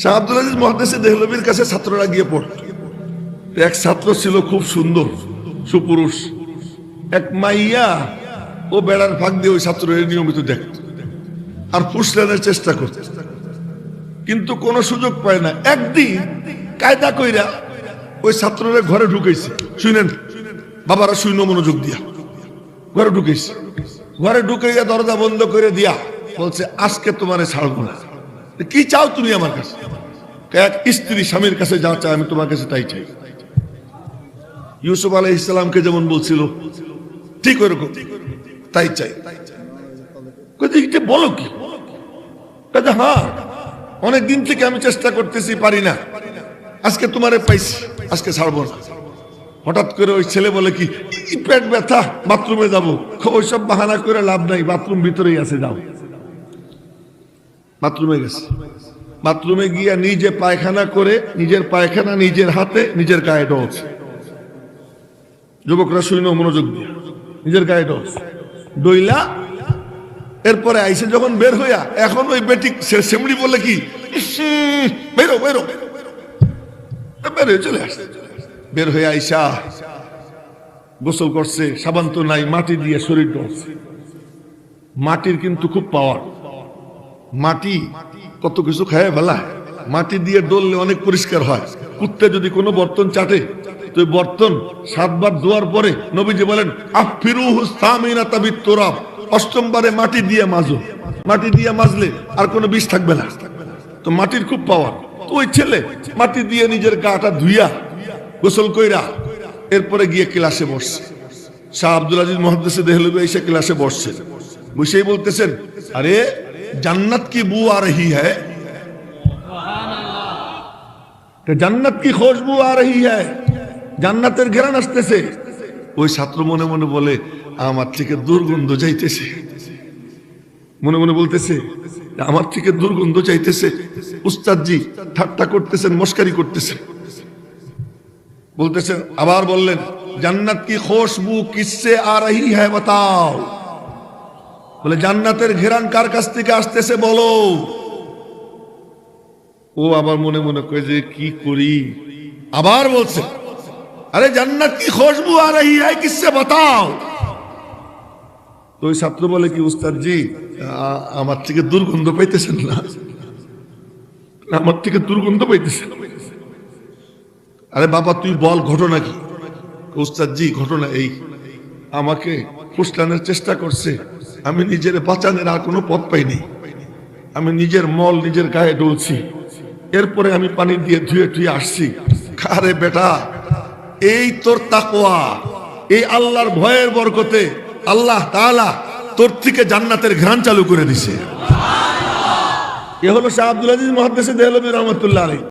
শাহ আব্দুল আজিজ মহাদেশে দেহলবির কাছে ছাত্ররা গিয়ে পড়ত এক ছাত্র ছিল খুব সুন্দর, সুপুরুষ। এক মাইয়া ও বেড়ার ফাঁক দিয়ে ওই ছাত্রের নিয়মিত দেখত আর ফুসলানোর চেষ্টা করত। কিন্তু কোনো সুযোগ পায় না। একদিন কায়দা কইরা ওই ছাত্ররা ঘরে ঢুকেছে শুনেন, বাবারা শূন্য মনোযোগ দিয়া। ঘরে ঢুকেছে ঘরে ঢুকাইয়া দরজা বন্ধ করে দিয়া বলছে, আজকে তোমারে ছাড়বো না। কি চাও তুমি আমার কাছে? এক স্ত্রী স্বামীর কাছে যা চায় আমি তোমার কাছে তাই চাই। ইউসুফ আলাই ইসলামকে যেমন বলছিল ঠিক ওরকম তাই চাই। বলো কি? হ্যাঁ অনেক দিন থেকে আমি চেষ্টা করতেছি পারি না। আজকে তোমারে পাইছি আজকে ছাড়বো না। হঠাৎ করে ওই ছেলে বলে কি "ই, পেট ব্যথা বাথরুমে যাব। ওইসব বাহানা করে লাভ নাই বাথরুম ভিতরেই আছে যাও। বাথরুমে গেছে। বাথরুমে গিয়া নিজে পায়খানা করে, নিজের পায়খানা নিজের হাতে, নিজের গায়ে ডলছে যুবকরা শুইন মনোযোগ দিয়ে। নিজের গায়ে ডলছে ডইলা, এরপরে আইসে যখন বের হইয়া, এখন ওই বেটি সেমড়ি বলে কি বেরো বেরো বের হয়ে চলে আসছে বের হয়ে আইসা, গোসল করছে, সাবান তো নাই, মাটি দিয়ে শরীর মাটির কিন্তু খুব পাওয়ার মাটি কত কিছু খায় ফেলা। মাটি দিয়ে ডললে অনেক পরিষ্কার হয়। কুত্তে যদি কোনো বর্তন চাটে, তো বর্তন সাতবার ধোয়ার পরে নবীজি বলেন অষ্টমবারে মাটি দিয়ে মাজো। মাটি দিয়ে মাজলে আর কোনো বিষ থাকবে না। তো মাটির খুব পাওয়ার। তো ওই ছেলে মাটি দিয়ে নিজের গাটা ধুইয়া গোসল কইরা এরপরে গিয়ে ক্লাসে বসছে। শাহ আব্দুল আজিজ মহাদ্দেশে দেহলবি এসে ক্লাসে বসছে। বসেই বলতেছেন, আরে জান্নাত কি বু आ रही है তো জান্নাত কি খুশবু आ रही है জান্নাতের ঘেরান আসতেছে ওই ছাত্র মনে মনে বলে আমার থেকে দুর্গন্ধ যাইতেছে মনে মনে বলতেছে আমার থেকে দুর্গন্ধ চাইতেছে উস্তাদজি ঠাট্টা করতেছেন মস্কারি করতেছেন বলতেছেন আবার বললেন জান্নাত কি খুশবু কিসসে আ রহি है बताओ বলে, জান্নাতের ঘেরান কার কাছ থেকে আসতেছে বলো? ও আবার মনে মনে করে যে, কি করি? আবার বলছে, আরে জান্নাত কি খুশবু আর বাতাও? তো ওই ছাত্র বলে কি উস্তাদ জি আমার থেকে দুর্গন্ধ পাইতেছেন না। আমার থেকে দুর্গন্ধ পাইতেছেন। আরে বাবা, তুই বল, ঘটনা কি? উস্তাদ জি ঘটনা এই, আমাকে ফুসলানোর চেষ্টা করছে। আমি নিজের বাঁচানোর আর কোনো পথ পাইনি। আমি নিজের মল নিজের গায়ে ডলছি। এরপরে আমি পানি দিয়ে ধুয়ে ধুয়ে আসছি। আরে বেটা, এই তোর তাকোয়া এই আল্লাহর ভয়ের বরকতে আল্লাহ তাআলা তোর থেকে জান্নাতের ঘ্রাণ চালু করে দিছে। এ হলো শাহ আব্দুল আজিজ মহাদ্দেশে দেহলবী রহমতুল্লাহ আলী